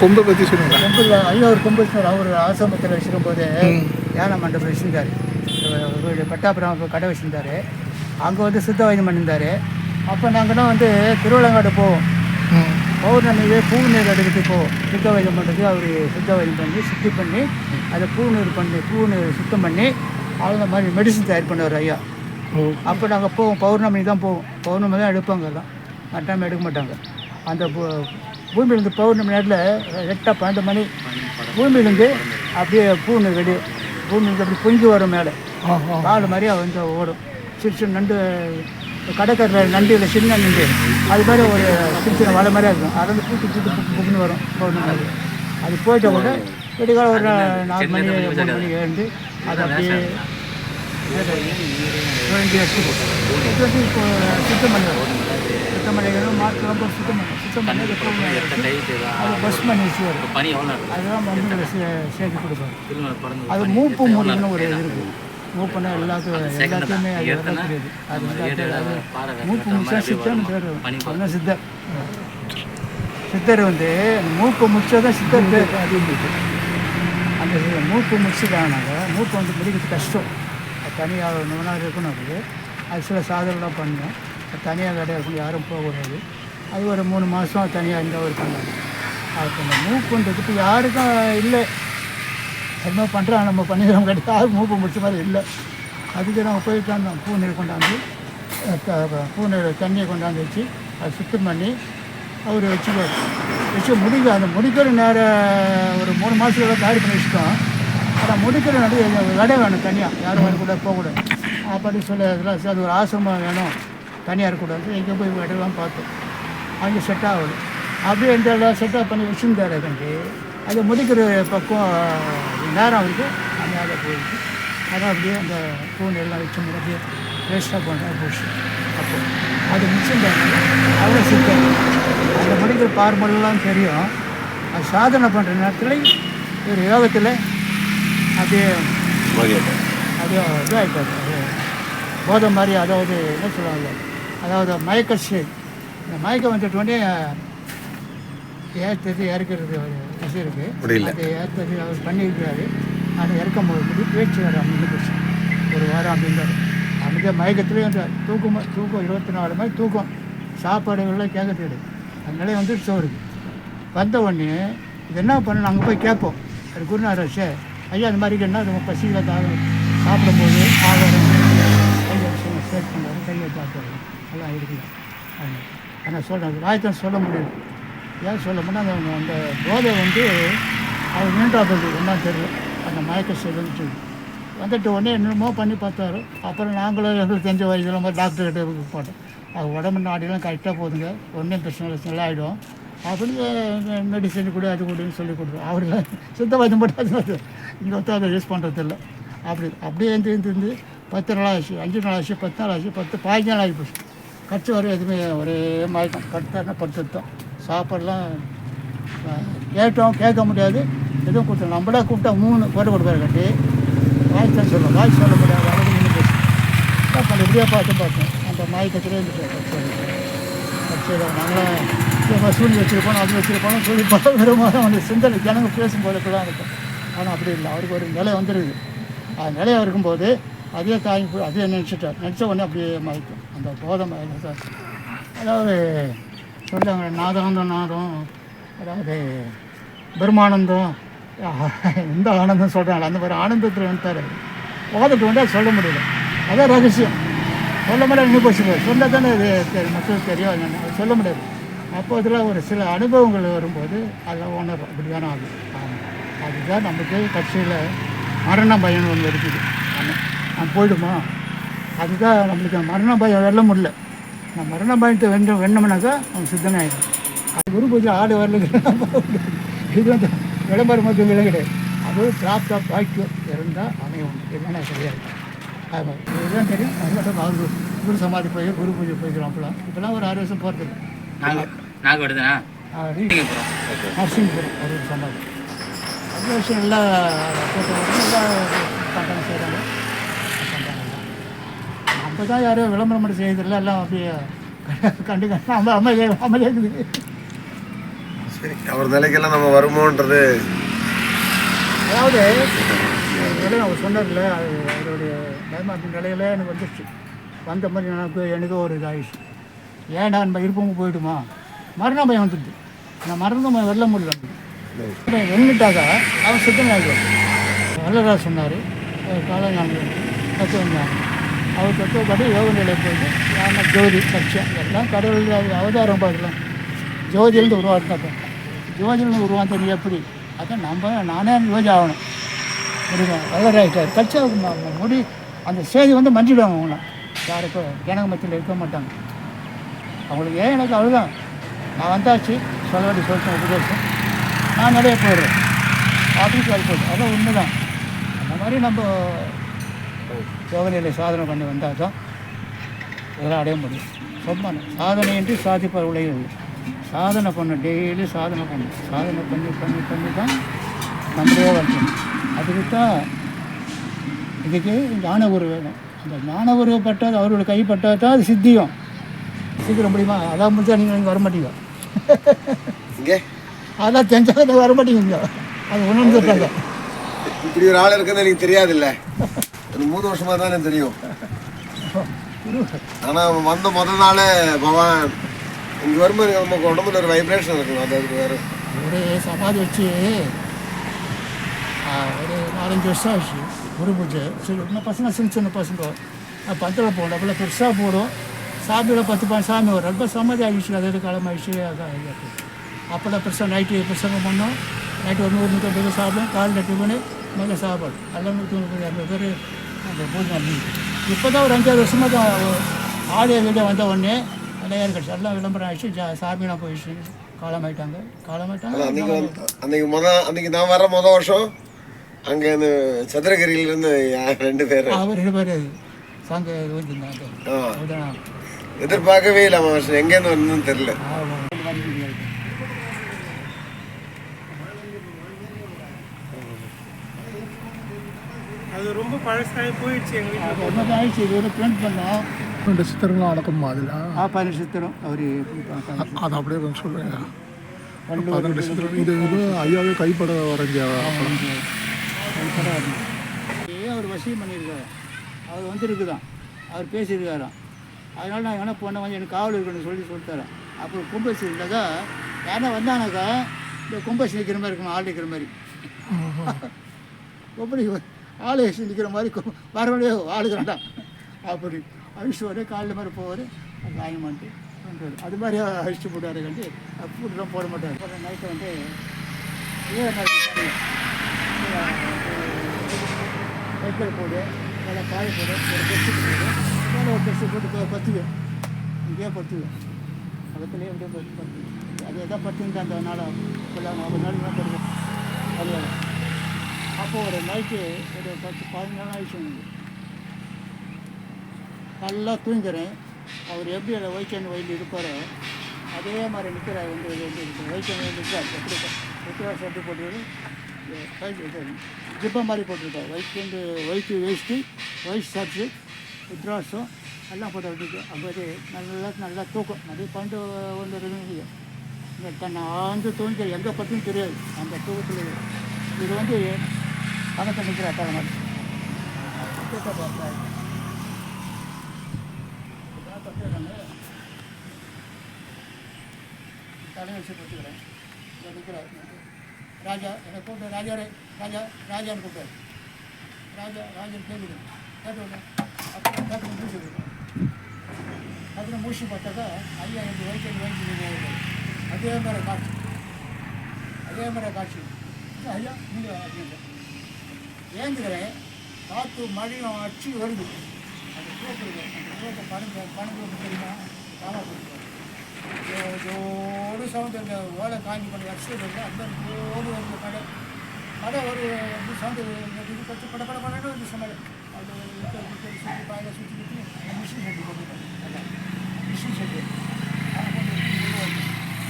கொம்பை பற்றி சொல்லுங்கள் டெம்பிள் ஐயா ஒரு கும்பேஸ்வர் அவர் ஆசிரமத்தில் வச்சிருக்கும்போது யானை மண்டபம் வச்சிருந்தார். ஒரு பட்டாபுரம் கடை வச்சிருந்தாரு. அங்கே வந்து சித்த வைத்தியம் பண்ணியிருந்தாரு. அப்போ நாங்கள்லாம் வந்து திருவிழாங்காடு போவோம். பௌர்ணமியே பூ நீர் எடுத்துட்டு போவோம் சித்த வைத்தியம் பண்ணுறது அவர் சித்த வைத்தியம் பண்ணி சுத்தி பண்ணி அதை பூ நீர் பண்ணி பூ நீர் சுத்தம் பண்ணி அவங்க மாதிரி மெடிசன் தயார் பண்ணுவார் ஐயா. அப்போ நாங்கள் போவோம். பௌர்ணமி தான் போவோம். பௌர்ணமி தான் எடுப்பாங்க எல்லாம். மட்டாமல் எடுக்க மாட்டாங்க. அந்த பூமியிலேருந்து பௌர்ணமி நேரத்தில் எட்டா பன்னெண்டு மணி. பூமியிலேருந்து அப்படியே பூன்னு வெடி பூமியிலேருந்து அப்படி பொங்கி வரும் மேலே. கால் மாதிரியா வந்து ஓடும். சின்ன சின்ன நண்டு கடற்கரையில் நண்டில் சின்ன நண்டு. அது மாதிரி ஒரு சின்ன சின்ன வலை மாதிரியா இருக்கும். அது வந்து பூத்து பூத்து புக்கு புக்குன்னு வரும் பௌர்ணமி அது போயிட்ட கூட விடிகாலம் ஒரு நாலு மணி மூணு மணி எழுந்து அது அப்படியே வேண்டி வச்சுருக்கோம் இது இப்போ சுத்தம் பண்ணுவோம் சுத்தம் பண்ணிக்கணும் மாற்றலாம் போட்டு சுத்தம் பண்ணுவோம் சுத்தம் பண்ணி அது பஸ் பண்ணி வச்சுருவார் பனி அதெல்லாம் வந்து சேர்த்து கொடுப்பாரு அது மூப்பு முடிக்கணும் ஒரு இது இருக்குது மூப்புனா எல்லாத்துக்கும் எல்லாத்தையுமே அது எல்லாம் அது வந்து மூப்பு முடிச்சா பேர் அதுதான் சித்தர் சித்தர் வந்து மூப்பு முடிச்சா தான் சித்தர் பேர் அந்த மூப்பு முடிச்சுட்டாங்க மூப்பு வந்து முடிக்கிறது கஷ்டம். தனியாக நிபுணர் இருக்கணும் அது அது சில சாதனைலாம் பண்ணோம் தனியாக கடை இருக்கணும் யாரும் போகக்கூடாது. அது ஒரு மூணு மாதம் தனியாக இருந்தால் ஒரு பண்ணாங்க. அது அந்த மூப்புன்றதுக்கு யாருக்கும் இல்லை. என்ன பண்ணுறாங்க நம்ம பண்ணிடுறோம் கிடையாது. யாரும் மூப்பு முடிச்ச மாதிரி இல்லை. அதுக்கு நாங்கள் போயிட்டு வந்தோம் பூநீர் கொண்டாந்து பூநீர் தண்ணியை கொண்டாந்து வச்சு அதை சுத்தம் பண்ணி அவர் வச்சுக்கோ வச்சு முடிக்க அந்த முடிக்கிற நேரம் ஒரு மூணு மாதத்துக்குள்ள தயார் பண்ணி வச்சுட்டோம். அதை முடிக்கிற நேரம் விடை வேணும் தனியாக யாரும் வரக்கூடாது போகக்கூடாது. அப்படி சொல்ல அதெல்லாம் சார் அது ஒரு ஆசிரமம் வேணும். தனியாக இருக்கக்கூடாது எங்கே போய் விடலாம் பார்த்தோம் அங்கே செட் ஆகுது அப்படியே இந்த செட்டப் பண்ணி வச்சுருந்தாரு கண்டி அது முடிக்கிற பக்கம் நேரம் அவருக்கு அந்த அதை போயிடுச்சு அதான் அப்படியே அந்த பூனை எல்லாம் வச்சு முடிஞ்சு வேஸ்ட்டாக போன போச்சு. அப்போ அது முடிச்சிருந்தாங்க அவ்வளோ சித்தம் அந்த முடிக்கிற பார்மல்லாம் தெரியும். அது சாதனை பண்ணுற நேரத்தில் ஒரு யோகத்தில் அப்படியே அப்படியே இதாகிட்டார் அது போதை மாதிரி அதாவது என்ன சொல்லுவாங்க அதாவது மயக்க இந்த மயக்கம் வந்துட்டு உடனே ஏற்றது இறக்கிறது ஒரு விஷயம் இருக்கு முடியல. அது ஏற்றது அவர் பண்ணியிருக்கிறாரு அதை இறக்கும் போது பேச்சு வர போச்சு ஒரு வாரம் அப்படின்றாரு அப்படியே மயக்கத்துலேயே இருந்தார் தூக்கம் தூக்கம் இருபத்தி நாலு மணி தூக்கம் சாப்பாடுகள்லாம் கேட்க தெரியாது அதனால வந்துடுச்சு அவருக்கு வந்த உடனே இது என்ன பண்ணணும் அங்கே போய் கேட்போம் அது குருநாதர் ஐயா அந்த மாதிரி என்ன நம்ம பசியில் தாகம் சாப்பிடும்போது ஆகாரம் கையை சேட் பண்ணாரு கையை பார்த்தாரு எல்லாம் இருக்குது ஆனால் சொல்கிறேன் ராயத்தான் சொல்ல முடியும் ஏன் சொல்ல முடியும் அந்த அந்த போதை வந்து அவர் நின்றாப்பது என்ன தெரியல. அந்த மயக்க சொல்லி. வந்துட்டு உடனே என்னமோ பண்ணி பார்த்தாரு. அப்புறம் நாங்களும் எங்களுக்கு தெரிஞ்ச வயசுல மாதிரி டாக்டர் கிட்ட போட்டோம். அது உடம்பு நாடிலாம் கரெக்டாக போதுங்க ஒன்றும் பிரச்சனை இல்லை. ஆகிடும் அப்படின்னு மெடிசன் கொடு அது கொடுன்னு சொல்லி கொடுத்தோம் அவருக்கு சித்த வைத்தியம் போட்டு இங்கே வந்து அதை யூஸ் பண்ணுறதில்ல அப்படி அப்படியே இருந்து இருந்து இருந்து பத்து நாள் ஆச்சு அஞ்சு நாள் ஆச்சு பத்து நாள் ஆச்சு பத்து பாஞ்சு நாள் ஆகி போச்சு. கட்சி வர எதுவுமே ஒரே மயக்கம் படுத்தாருன்னா படுத்துட்டோம் சாப்பாடுலாம் கேட்டோம் கேட்க முடியாது. எதுவும் கொடுத்தோம் நம்மளே கூப்பிட்டா மூணு போட்டு கொடுப்பாரு கட்டி. வாய் சொல்லுவோம் வாய் சொல்ல முடியாது. அளவுக்கு நின்று போச்சு பண்ண இப்படியே பார்த்து பார்த்தோம் அந்த மயக்கத்திலே கட்சி கட்சியில் நாங்களாம் மசூனி வச்சுருப்போம் அது வச்சுருப்போம் சொல்லி பல விதமாக அந்த சிந்தனை ஜனங்க பேசும்போதுக்கெல்லாம் இருக்கும். ஆனால் அப்படி இல்லை. அவருக்கு ஒரு நிலை வந்துடுது அது நிலையாக இருக்கும்போது அதே தாய் அதே நினச்சிட்டார். நினச்ச உடனே அப்படியே மயக்கும் அந்த போதை மயக்கம் அதாவது சொல்லுவாங்க நாதாந்தம் நாதம் அதாவது பிரம்மானந்தம் எந்த ஆனந்தம் சொல்கிறாங்க அந்த மாதிரி ஆனந்தத்தில் வந்துட்டார் போதைட்டு வந்து சொல்ல முடியல. அதான் ரகசியம். சொல்ல முடியாது இன்னும் போச்சு சொன்னால் தானே இது தெரியும் மக்களுக்கு தெரியும். சொல்ல முடியாது. அப்போதெல்லாம் ஒரு சில அனுபவங்கள் வரும்போது அதெல்லாம் உணரும். அப்படிதானே ஆகும் ஆமாம் அதுதான் நமக்கு கட்சியில் மரண பயம் ஒன்று இருக்குது. ஆமாம் நான் போயிடுமா? அதுதான் நம்மளுக்கு மரண பயம் வெல்ல முடியல. நான் மரண பயத்தை வென்ற வெண்ணோம்னாக்கா அவன் சித்தனை ஆகிடும் அது குரு பூஜை ஆடு வரல. இது வந்து விளம்பரம் மட்டும் இல்லை கிடையாது. அது பிராப்தா பாக்கியம் இருந்தால் அமையும் என்னென்ன கிடையாது. ஆமாம் இதுதான் தெரியும். அதுதான் அவர் குரு சமாதி போய் குரு பூஜை போய்க்கிறோம் அப்போலாம் இப்போலாம் ஒரு ஆறு வருஷம் போகிறது எடுத்தேனா நரசிங்கபுரம் ஒரு சமாதி அது வருஷம் நல்லா போட்டு நல்லா பண்ணுறாங்க செய்கிறாங்க நம்ம தான் யாரும் விளம்பரம் மட்டும் செய்யறதில்ல. எல்லாம் அப்படியே கண்டு கண்டு அம்மா அமைதியாக அமைதியாக இருக்குது. சரி அவர் நிலைக்கெல்லாம் நம்ம வருமோன்றது அதாவது இடம் அவர் சொன்னதில்ல. அது அவருடைய டைமாட்டின் நிலையில எனக்கு வந்துருச்சு. வந்த மாதிரி எனக்கு எனக்கு ஒரு இதாகிடுச்சு ஏன்டா நம்ம இருப்பவங்க போயிடுமா? மரண பயம் வந்துடுது. நான் மரணம் வெல்ல முடியல. வெண்ணிட்டாக்கா அவன் சுத்தம் ஆகிடுவான் வல்லராஜ் சொன்னார் காலம் கற்று தத்துவம் அவர் தத்துவப்படி யோக நிலை போயிட்டு ஞான ஜோதி லட்சியம் எல்லாம் கடவுள் அவதாரம் பார்க்கலாம். ஜோதியிலேருந்து உருவாக்கினப்ப ஜோதியிலேருந்து உருவாந்தது எப்படி? அதான் நம்ம நானே யோஜி ஆகணும். முடியுமா வல்லராயிட்டார் கட்சியாவுக்கு முடி அந்த செய்தி வந்து மஞ்சிடுவாங்க அவங்கள. யாருக்கும் ஜனக மத்தியில் இருக்க மாட்டாங்க. அவங்களுக்கு ஏன் எனக்கு அவ்வளோதான் நான் வந்தாச்சு. சொல்ல வேண்டிய சொல்லிட்டேன் உபதேசம் நான் நிறைய போயிடுறேன் ஆஃபீஸ் வேலை போயிடுறேன் அதான் உண்மை தான் அந்த மாதிரி நம்ம யோகநிலை சாதனை பண்ணி வந்தால் தான் இதெல்லாம் அடைய முடியும். ரொம்ப சாதனையின்றி சாதிப்பார் உலகில் சாதனை பண்ண. டெய்லி சாதனை பண்ணு. சாதனை பண்ணி பண்ணி பண்ணி தான் நம்மளே வரணும் அதுக்கு தான் இதுக்கு ஞான உருவ வேணும். அந்த ஞான குரு அவரோட கைப்பட்டால் தான் அது சித்தியும். சீக்கிரம் முடியுமா? அதான் முடிஞ்சால் நீங்கள் இங்கே வர மாட்டீங்க இங்கே? அதான் தெரிஞ்சால் வர மாட்டீங்க அது உணர்ந்துட்டாங்க இப்படி ஒரு ஆள் இருக்குன்னு எனக்கு தெரியாதுல்ல. எனக்கு மூணு வருஷமா தான் எனக்கு தெரியும். ஆனா அவன் வந்த முதல் நாளே பகவான் இங்க வரும்போது நமக்கு உடம்புல ஒரு வைப்ரேஷன் இருக்கும் அது அதுக்கு வேற. ஒரு சமாதி வச்சு ஒரு நாலஞ்சு வருஷம் ஆச்சு. குரு பூஜை. சரி இன்னும் பசங்க சின்ன சின்ன பசங்க. நான் பத்தில் போடும் அப்போ பெருசாக போடும். சாமியில் பத்து பா சாமி வரும் ரொம்ப சமாதி ஆகிடுச்சு அதோட காலம் ஆகிடுச்சு அதான். அப்போல்லாம் பெருசாக நைட்டு பிரசங்கம் பண்ணோம். நைட்டு ஒரு நூறு நூற்றம்பது பேர் சாப்பிடும் காலையில் டிஃபனு முதல்ல சாப்பாடு. எல்லாம் நூற்றி இரநூறு பேர் அந்த பூஜை இப்போ தான் ஒரு அஞ்சாறு வருஷமாக தான் ஆடியோ வீடியோ வந்த உடனே எல்லாம் கிடச்சி எல்லாம் விளம்பரம் ஆகிடுச்சு ஜா சாமியெல்லாம் போயிடுச்சு. காலமாயிட்டாங்க காலமாயிட்டாங்க அன்னைக்கு வந்து அன்னைக்கு முத அன்னைக்கு நான் வர முத வருஷம் அங்க இந்த இருந்து யா- ரெண்டு பேர். அவர் ரெண்டு பேர். சாங்க அதுதான் எதிர்பார்க்கவே இல்லை அவன் எங்கேருந்து வந்ததுன்னு தெரியல. ஆமாம். அது ரொம்ப பழசாகி போயிடுச்சு எங்கள் வீட்டில். அது ஒன்று ஆயிடுச்சு. இது ஒரு பிரிண்ட் பண்ணோம். ரெண்டு சித்திரங்களும் அடக்கமா அதில்? ஆ பதினெட்டு சித்திரம். அவர் அதை அப்படியே கொஞ்சம் சொல்லுங்க. பதினெட்டு சித்திரம் இது ஐயாவே கைப்பட வரைஞ்ச ஏன் அவர் வசியம் பண்ணியிருக்காரு. அவர் வந்துருக்குதான். அவர் பேசியிருக்காராம். அதனால நான் எங்கன்னா போன வந்து எனக்கு காவல் இருக்கணும்னு சொல்லி சொல்லித்தரேன். அப்போ கும்பசி இருந்தாக்கா யாரா வந்தானாக்கா இந்த கும்பசி நிற்கிற மாதிரி இருக்கணும் ஆள் நிற்கிற மாதிரி. எப்படி ஆள் நிற்கிற மாதிரி மறுபடியும் ஆளுகிறாண்டா அப்படி. அழிச்சு வர காலையில் மாதிரி போவார் காயம் பண்ணிட்டு அது மாதிரி அழிச்சு போட்டாரு கண்டு. ஃபுட்டெலாம் போட மாட்டார். நைட்டை வந்து வைக்கல் போடு நல்லா காய போடு ஒரு பெருசு போடு. மேலே ஒரு பெருசு போட்டு பத்துவேன் இங்கேயே பத்துக்கும் பக்கத்துலேயே அப்படியே பத்து பத்து. அது எதாவது பத்துங்க அந்த நாள் ஃபுல்லாக ஒரு நாள் தான் படுவேன் அது அப்போது ஒரு நைட்டு ஒரு பத்து பதினஞ்சு நாள் ஆயிடுச்சு நல்லா தூங்குறேன். அவர் எப்படி அதை வைக்கன் வயலில் இருப்பாரோ அதே மாதிரி நிற்கிறார் வந்து இது வைக்கன் வயலில் இருக்கார் எப்படி நிற்கிறார் ஷர்ட்டு போட்டுரு ஜிப்பா மாதிரி போட்டிருக்கார் ஒயிட் வயிற்று வேஸ்ட்டு வயசு சாப்பிட்டு ருத்ராட்சம் எல்லாம் போட்டு விட்டுருக்கு அப்போது நல்லா நல்லா தூக்கம் நிறைய பண்டு ஒன்று இருந்துச்சு இந்த தன்னை ஆழ்ந்து தூங்கி எங்கே பற்றியும் தெரியாது அந்த தூக்கத்தில் இது வந்து பணத்தை நிற்கிற தலை மாதிரி பார்த்தாரு இப்பதான் வச்சு போட்டுக்கிறேன் நிற்கிறார் ராஜா என்னை கூப்பிட்டு ராஜா ராஜா ராஜான்னு கூப்பிட்டாரு ராஜா ராஜன் கேள்வி கேட்டு விட்டேன் அப்புறம் கேட்டு முடிச்சு அப்புறம் முடிச்சு பார்த்தாக்கா ஐயா எனக்கு வயிற்று வயிற்று அதே மாதிரி காட்சி அதே மாதிரி காட்சி ஐயா நீங்கள் அப்படின்னு காற்று மழையும் அச்சு வருது அந்த தூக்குறது அந்த தூக்க பணம் பணம் தெரியுமா காமா கொடுக்குறோம் ஜோடு சவுண்ட் அந்த ஓலை காஞ்சி பண்ணி அடிச்சு வருது அந்த ஜோடு வந்து கடை கடை ஒரு சவுண்டு இது பத்து பட பட படன்னு வந்து அது இத்தனை இத்தனை சுற்றி பாயில் சுற்றி சுற்றி மிஷின் செட்டு போட்டுருக்காங்க மிஷின் செட்டு அதை போட்டு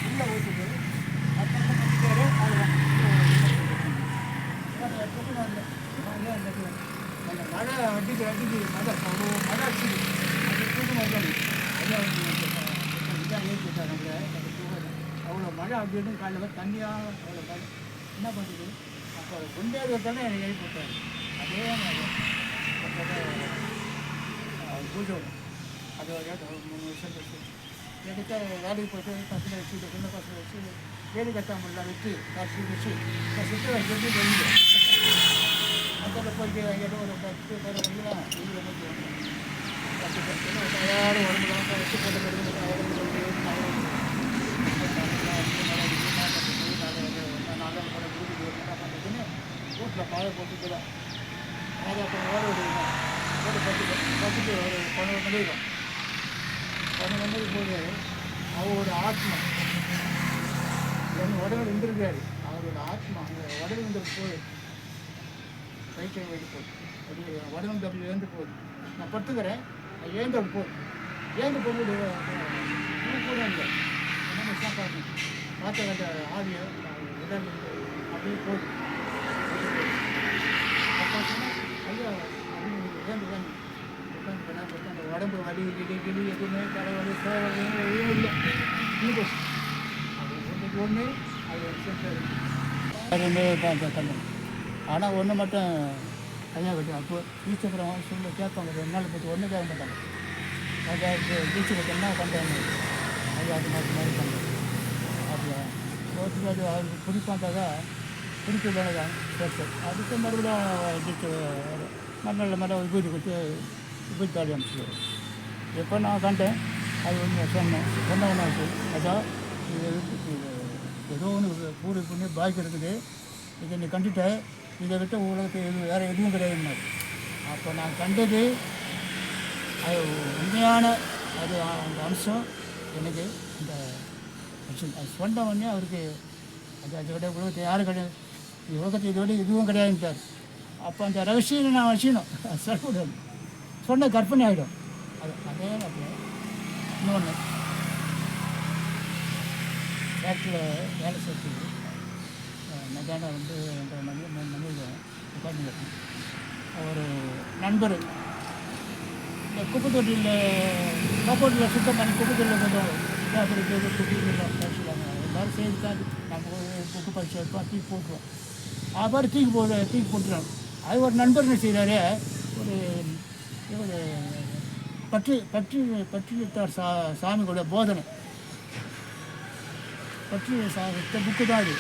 உள்ளே ஊற்றுது அப்புறம் கட்டிக்காரு அந்த மழை அடிக்க அடிக்க மழை அவ்வளோ மழை அடிச்சுது அது தூக்கம் வந்தாங்க ஐயா இதான் ஏற்றி விட்டார் நம்மளை அந்த தூக்கம் அவ்வளோ மழை அப்படின்னு காலையில் தண்ணியாக அவ்வளோ மழை என்ன அது வரையா ஒரு மூணு வருஷம் கழிச்சு என்கிட்ட வேலைக்கு போயிட்டு பசங்க வச்சுட்டு சின்ன பசங்க வச்சு வேலை கட்டாமல் வச்சு சுற்று வச்சு வெளியே அதில் ஒரு பத்து வெளியில் பத்து பத்து தயாரும் வச்சு போட்டு வீட்டில் பத்து பத்துக்கு ஒரு பன்னெண்டு மணி இருக்கும் பன்னெண்டு மணிக்கு போது அவரோட ஆத்மா என் உடம்பு இருந்திருக்காரு அவரோட ஆத்மா அந்த உடம்பு இருந்தது போய் ரைட்டை வைட்டு போகுது அப்படியே உடம்பு அப்படி ஏந்து போகுது நான் படுத்துக்கிறேன் அது ஏந்து அப்படி போகுது ஏந்து போகும்போது கூட இல்லை என்ன பார்க்கணும் பார்த்த அந்த ஆவியை உடல் அப்படியே போகுது அப்போ சொன்னா, ஐயா உட்காந்து உட்காந்து வேணும் உட்காந்து பண்ணா அந்த உடம்பு வலி கிளி கிளி எதுவுமே தலைவலி சேவலி எதுவும் இல்லை இன்னும் அது ஒன்றுக்கு ஒன்று அது ஒரு சென்டர் ஆனால் ஒன்று மட்டும் தனியாக கிட்ட அப்போ ஈச்சப்புறம் சொல்ல கேட்பாங்க ரெண்டு நாள் பற்றி ஒன்று கேட்க மாட்டாங்க ஐயா பீச்சு கிட்ட பண்ணுறாங்க அது அது மாதிரி மாதிரி பண்ணுறேன் அப்படியா ஓட்டுக்கு அது அது பிடிப்பாங்க பிடிக்க வேணதான் சேர்த்து அதுக்கு மறுபடியும் பீச்சு மண்ணில் மேலே விபூதி கொடுத்து விபூதி தாடி அனுப்பிச்சிடுவோம் எப்போ நான் கண்டேன் அது ஒன்று சொன்னேன். சொன்ன ஒன்று அதான் இது ஏதோ ஒன்று பூரி பண்ணி பாக்கி இருக்குது. இதை நீ கண்டுட்ட இதை விட்டு உலகத்தை எது வேறு எதுவும் கிடையாது அப்போ நான் கண்டது அது உண்மையான அது அந்த அம்சம். எனக்கு இந்த அது சொன்ன உடனே அவருக்கு அது அதை விட உலகத்தை யாரும் கிடையாது. இந்த உலகத்தை இதோட எதுவும் இதுவும் கிடையாதுன்ட்டார். அப்போ அந்த ரகசியம் நான் வச்சுக்கணும் சொல்லக்கூடாது சொன்ன கற்பனை ஆகிடும் அது அதே அப்போ இன்னொன்று ஃபேக்ட்ரியில் வேலை செஞ்சு மத்தியானம் வந்து ரெண்டரை மணி மூணு மணி உட்காந்துருக்கேன் ஒரு நண்பர். இந்த குப்பை தொட்டியில் கப்போட்டில் சுத்தம் பண்ணி குப்பை தொட்டியில் கொஞ்சம் அப்படி குப்பைலாம் பேசுவாங்க எல்லாரும் சேர்ந்து தான் நம்ம குப்பை புக்கு பரிசு வைப்போம் தூக்கி போட்டுருவோம். அப்புறம் தூக்கி போட்டு தூக்கி போட்டுருவோம். அது ஒரு நண்பர் என்ன செய்கிறாரு ஒரு ஒரு பற்றி பற்றி பற்றிட்டார் சா சாமிகளோட போதனை. பற்றி சா புக்கு தான் அது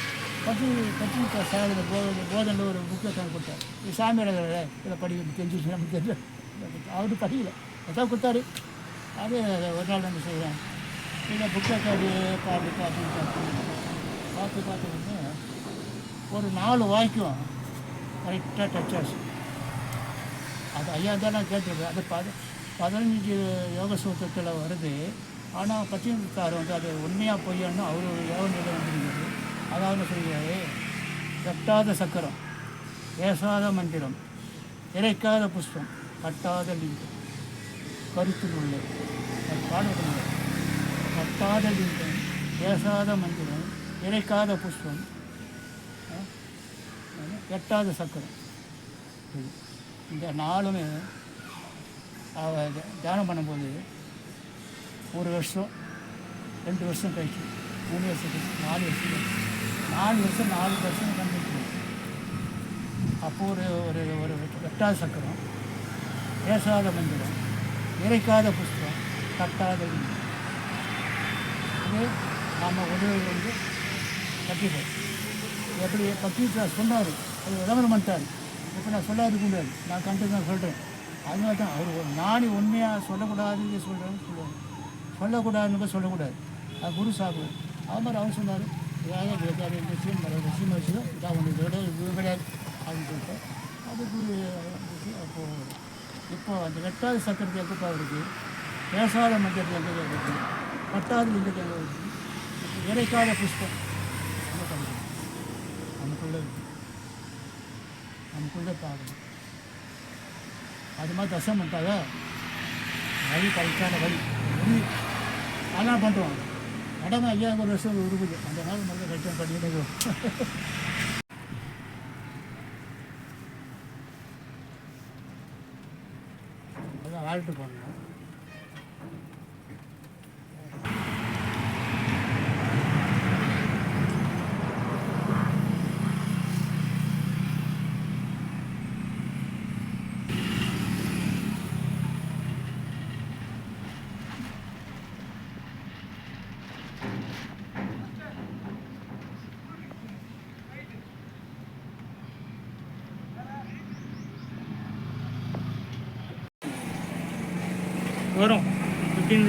பற்றி பற்றி சாதனை போதனை போதனை ஒரு புக்கை தான் கொடுத்தார். இது சாமியோட இதில் படிக்க தெரிஞ்சிச்சு நமக்கு தெரிஞ்சு. அவரு படிக்கல. அதான் கொடுத்தாரு. அது ஒரு நாள் என்ன செய்கிறேன் இல்லை புக்கை காடி பார்த்து பார்த்து பார்த்து பார்த்து பார்த்து ஒரு நாலு வாய்க்கும் கரெக்டாக டச் ஆச்சு. அது ஐயா தான் நான் கேட்டிருக்கேன் அது பத பதினஞ்சு யோக சூத்திரத்தில் வருது. ஆனால் பத்திரிக்கார் வந்து அது உண்மையாக பொய்யான்னு அவர் யோக நிலை வந்துருக்காரு அதாவது சொல்கிறாரு கட்டாத சக்கரம் பேசாத மந்திரம் இறைக்காத புஷ்பம் கட்டாத லிங்கம். கருத்தில் உள்ளது அது பாடுவதில்லை கட்டாத லிங்கம் பேசாத மந்திரம் இறைக்காத புஷ்பம். எட்டாவது சக்கரம். இது இந்த நாளுமே அவ தியானம் பண்ணும்போது ஒரு வருஷம் ரெண்டு வருஷம் கழிச்சு மூணு வருஷம் கழிச்சு நாலு வருஷம் கழிச்சு நாலு வருஷம் நாலு வருஷம் கண்டிப்பாக அப்போ ஒரு ஒரு ஒரு எட்டாவது சக்கரம். பேசாத மந்திரம் இறைக்காத புஷ்பம் கட்டாத இது நம்ம உதவி வந்து கட்டிப்போம். எப்படி பக்கீட்டா சொன்னார் அது விளம்பரம் பண்ணிட்டார் இப்போ நான் சொல்லாது கூடாது. நான் கண்டு தான் சொல்கிறேன் அதனால தான் அவர் ஒரு நாடி உண்மையாக சொல்லக்கூடாதுன்னு சொல்கிறேன்னு சொல்லுவாங்க சொல்லக்கூடாதுன்னு சொல்லக்கூடாது. அது குரு சாப்பு அது மாதிரி அவர் சொன்னார். ஏன் வேதாரி இருந்துச்சு மற்ற விஷயம் வச்சு இதான் ஒன்று இதோட இது கிடையாது அப்படின்னு சொல்லிட்டு. அது குரு இருந்துச்சு அப்போது இப்போ அந்த எட்டாவது சக்கரத்தை எங்கப்பா இருக்குது பேசாத மஞ்சள் எங்கே இருக்குது பட்டாவது லிங்கத்தை எங்கே இருக்குது இறைக்காத புஷ்பம். நமக்குள்ளே இருக்கு நமக்குள்ளே பார்க்கணும் அது மாதிரி தசம் பண்ணிட்டாங்க வழி கரெக்டான வழி. அதெல்லாம் பண்ணுறோம். நடனம் ஐயா ஒரு வருஷம் இருக்குது அந்த நாள் முதல்ல கட்டம் பண்ணிட்டு அதான் வாழ்த்து பண்ணணும். வரும். ஃபிஃப்டீன்